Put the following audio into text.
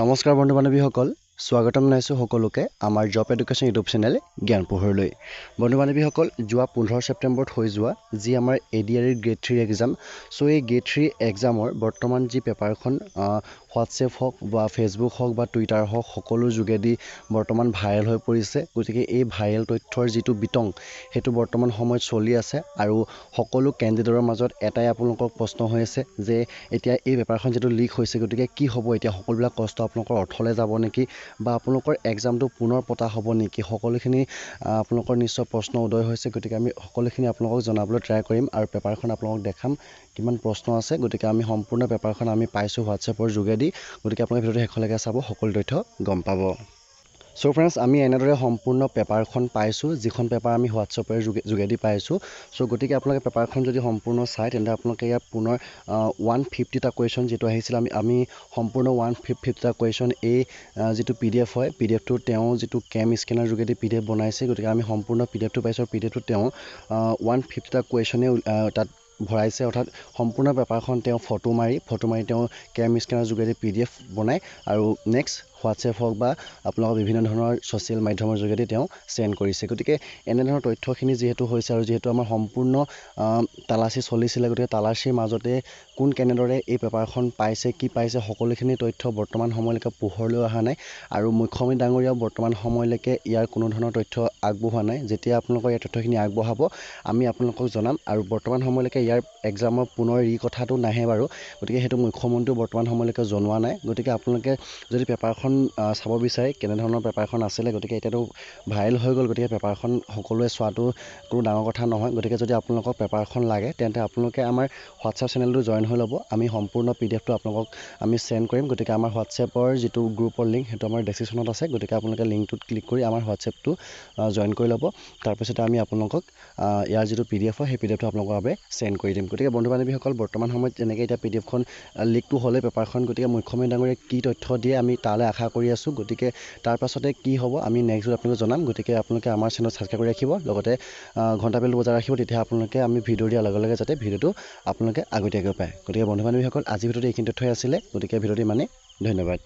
নমস্কাৰ বন্ধু বান্ধৱীসকল স্বাগতম জনাইছোঁ সকলোকে আমাৰ জব এডুকেশ্যন ইউটিউব চেনেল জ্ঞান পোহৰলৈ। বন্ধু বান্ধৱীসকল যোৱা পোন্ধৰ ছেপ্টেম্বৰত হৈ যোৱা যি আমাৰ A D R E grade থ্ৰীৰ exam চ' এই গ্ৰেড থ্ৰী এক্সামৰ বৰ্তমান যি পেপাৰখন হোৱাটছএপ হওক বা ফেচবুক হওক বা টুইটাৰ হওক সকলো যোগেদি বৰ্তমান ভাইৰেল হৈ পৰিছে। গতিকে এই ভাইৰেল তথ্যৰ যিটো বিতং সেইটো বৰ্তমান সময়ত চলি আছে আৰু সকলো কেণ্ডিডেটৰ মাজত এটাই আপোনালোকৰ প্ৰশ্ন হৈ আছে যে এতিয়া এই পেপাৰখন যিটো লিক হৈছে গতিকে কি হ'ব? এতিয়া সকলোবিলাক কষ্ট আপোনালোকৰ অৰ্থলৈ যাব নেকি? বা আপোনালোকৰ এক্সামটো পুনৰ পতা হ'ব নেকি? সকলোখিনি আপোনালোকৰ নিশ্চয় প্ৰশ্ন উদয় হৈছে। গতিকে আমি সকলোখিনি আপোনালোকক জনাবলৈ ট্ৰাই কৰিম আৰু পেপাৰখন আপোনালোকক দেখাম কিমান প্ৰশ্ন আছে। গতিকে আমি সম্পূৰ্ণ পেপাৰখন আমি পাইছোঁ হোৱাটছএপৰ যোগেদি। গতিকে আপোনালোকে ভিডিঅ'টো শেষলৈকে চাব সকলো তথ্য গম পাব। চ' ফ্ৰেণ্ডছ আমি এনেদৰে সম্পূৰ্ণ পেপাৰখন পাইছোঁ যিখন পেপাৰ আমি হোৱাটছএপৰ যোগে যোগেদি পাইছোঁ। চ' গতিকে আপোনালোকে পেপাৰখন যদি সম্পূৰ্ণ চায় তেন্তে আপোনালোকে ইয়াৰ পুনৰ ওৱান ফিফটিটা কুৱেশ্যন যিটো আহিছিল আমি আমি সম্পূৰ্ণ ওৱান ফিফ ফিফটিটা কুৱেশ্যন এই যিটো পি ডি এফ হয় পি ডি এফটো তেওঁ যিটো কেম স্কেনাৰ যোগেদি পি ডি এফ বনাইছে গতিকে আমি সম্পূৰ্ণ পি ডি এফটো পাইছোঁ পি ডি এফটো তেওঁ ওৱান ফিফটিটা কুৱেশ্যনেই তাত ভৰাইছে অৰ্থাৎ সম্পূৰ্ণ পেপাৰখন তেওঁ ফটো মাৰি ফটো মাৰি তেওঁ কেম স্কেনাৰ যোগেদি পি ডি এফ বনায়। আৰু নেক্সট হোৱাটছএপ হওক বা আপোনালোকৰ বিভিন্ন ধৰণৰ ছ'চিয়েল মাধ্যমৰ যোগেদি তেওঁ চেণ্ড কৰিছে। গতিকে এনেধৰণৰ তথ্যখিনি যিহেতু হৈছে আৰু যিহেতু আমাৰ সম্পূৰ্ণ তালাচী চলিছিলে গতিকে তালাচীৰ মাজতে কোন কেনেদৰে এই পেপাৰখন পাইছে কি পাইছে সকলোখিনি তথ্য বৰ্তমান সময়লৈকে পোহৰলৈ অহা নাই আৰু মুখ্যমন্ত্ৰী ডাঙৰীয়াও বৰ্তমান সময়লৈকে ইয়াৰ কোনো ধৰণৰ তথ্য আগবঢ়োৱা নাই। যেতিয়া আপোনালোকৰ ইয়াৰ তথ্যখিনি আগবঢ়াব আমি আপোনালোকক জনাম আৰু বৰ্তমান সময়লৈকে ইয়াৰ এক্সামৰ পুনৰ ৰি কথাটো নাহে বাৰু গতিকে সেইটো মুখ্যমন্ত্ৰীও বৰ্তমান সময়লৈকে জনোৱা নাই। গতিকে আপোনালোকে যদি পেপাৰখন চাব বিচাৰে কেনেধৰণৰ পেপাৰখন আছিলে। গতিকে এতিয়াতো ভাইৰেল হৈ গ'ল গতিকে পেপাৰখন সকলোৱে চোৱাটো কোনো ডাঙৰ কথা নহয়। গতিকে যদি আপোনালোকক পেপাৰখন লাগে তেন্তে আপোনালোকে আমাৰ হোৱাটছএপ চেনেলটো জইন হৈ ল'ব। আমি সম্পূৰ্ণ পি ডি এফটো আপোনালোকক আমি চেণ্ড কৰিম। গতিকে আমাৰ হোৱাটছএপৰ যিটো গ্ৰুপৰ লিংক সেইটো আমাৰ ডেছক্ৰিপশ্যনত আছে। গতিকে আপোনালোকে লিংকটোত ক্লিক কৰি আমাৰ হোৱাটছএপটো জইন কৰি ল'ব। তাৰপিছতে আমি আপোনালোকক ইয়াৰ যিটো পি ডি এফ হয় সেই পি ডি এফটো আপোনালোকৰ বাবে চেণ্ড কৰি দিম। গতিকে বন্ধু বান্ধৱীসকল বৰ্তমান সময়ত যেনেকৈ এতিয়া পি ডি এফখন লিকটো হ'লে পেপাৰখন গতিকে মুখ্যমন্ত্ৰী ডাঙৰীয়ে কি তথ্য দিয়ে আমি তালৈ আশা কৰি আছোঁ। গতিকে তাৰ পাছতে কি হ'ব আমি নেক্সট আপোনালোকক জনাম। গতিকে আপোনালোকে আমাৰ চেনেল ছাবস্ক্ৰাইব কৰি ৰাখিব। লগতে ঘণ্টা বেলটো বজাই ৰাখিব। তেতিয়া আপোনালোকে আমি ভিডিঅ' দিয়াৰ লগে লগে যাতে ভিডিঅ'টো আপোনালোকে আগতীয়াকৈ পায়। গতিকে বন্ধু বান্ধৱীসকল আজি ভিডিঅ'টো এইখিনি তথ্যই আছিলে। গতিকে ভিডিঅ'টো ইমানেই। ধন্যবাদ।